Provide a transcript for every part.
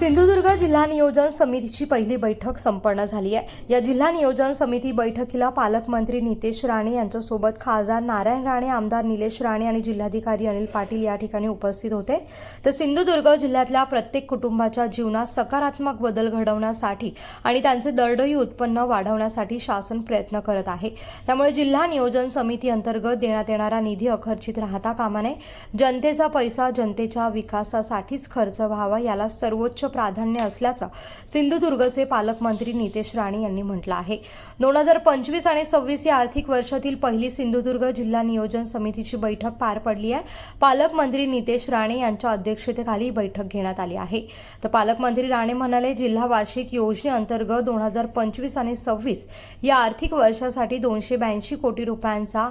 सिंधुदुर्ग जिल्हा नियोजन समितीची पहिली बैठक संपन्न झाली आहे. या जिल्हा नियोजन समिती बैठकीला पालकमंत्री नितेश राणे यांच्यासोबत खासदार नारायण राणे आमदार निलेश राणे आणि जिल्हाधिकारी अनिल पाटील या ठिकाणी उपस्थित होते. तर सिंधुदुर्ग जिल्ह्यातल्या प्रत्येक कुटुंबाच्या जीवनात सकारात्मक बदल घडवण्यासाठी आणि त्यांचे दरडोई उत्पन्न वाढवण्यासाठी शासन प्रयत्न करत आहे. त्यामुळे जिल्हा नियोजन समिती अंतर्गत देण्यात येणारा निधी अखर्चित राहता कामा नये. जनतेचा पैसा जनतेच्या विकासासाठीच खर्च व्हावा याला सर्वोच्च प्राधान्य असल्याचं सिंधुदुर्गचे पालकमंत्री नितेश राणे यांनी म्हटलं आहे. दोन हजार पंचवीस आणि सव्वीस या आर्थिक वर्षातील पहिली सिंधुदुर्ग जिल्हा नियोजन समितीची बैठक पार पडली आहे. पालकमंत्री नितेश राणे यांच्या अध्यक्षतेखाली बैठक घेण्यात आली आहे. तर पालकमंत्री राणे म्हणाले जिल्हा वार्षिक योजनेअंतर्गत दोन हजार पंचवीस आणि सव्वीस या आर्थिक वर्षासाठी दोनशे ब्याऐंशी कोटी रुपयांचा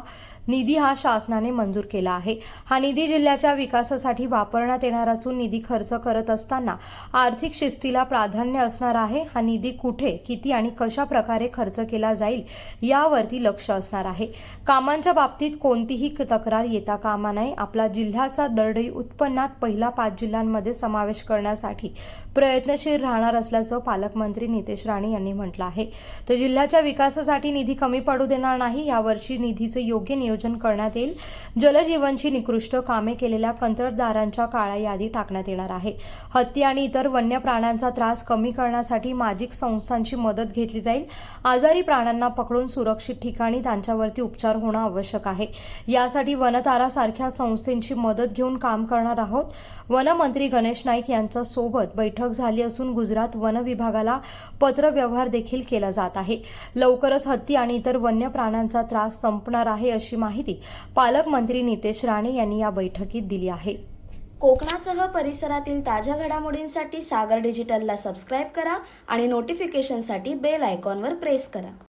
निधी हा शासनाने मंजूर केला आहे. हा निधी जिल्ह्याच्या विकासासाठी वापरण्यात येणार असून निधी खर्च करत असताना आर्थिक शिस्तीला प्राधान्य असणार आहे. हा निधी कुठे किती आणि कशा प्रकारे खर्च केला जाईल यावरती लक्ष असणार आहे. कामांच्या बाबतीत कोणतीही तक्रार येता कामा नये. आपला जिल्ह्याचा दरडई उत्पन्नात पहिला पाच जिल्ह्यांमध्ये समावेश करण्यासाठी प्रयत्नशील राहणार असल्याचं पालकमंत्री नितेश राणे यांनी म्हटलं आहे. तर जिल्ह्याच्या विकासासाठी निधी कमी पडू देणार नाही. यावर्षी निधीचे योग्य नियोजन करण्यात येईल. जलजीवनची निकृष्ट कामे केलेल्या कंत्राटदारांच्या काळ्या यादी टाकण्यात येणार आहे. हत्ती आणि इतर वन्य प्राण्यांचा त्रास कमी करण्यासाठी माजिक संस्थांची मदत घेतली जाईल. आजारी प्राण्यांना पकडून सुरक्षित ठिकाणी त्यांच्यावरती उपचार होणं आवश्यक आहे. यासाठी वनतारासारख्या संस्थेची मदत घेऊन काम करणार आहोत. वनमंत्री गणेश नाईक यांच्या सोबत बैठक झाली असून गुजरात वन विभागाला पत्रव्यवहार देखील केला जात आहे. लवकरच हत्ती आणि इतर वन्य प्राण्यांचा त्रास संपणार आहे अशी माहिती पालकमंत्री नितेश राणे यांनी या बैठकीत दिली आहे. कोकणासह परिसरातील ताज्या घडामोडींसाठी सागर डिजिटलला सबस्क्राईब करा आणि नोटिफिकेशनसाठी बेल आयकॉनवर प्रेस करा.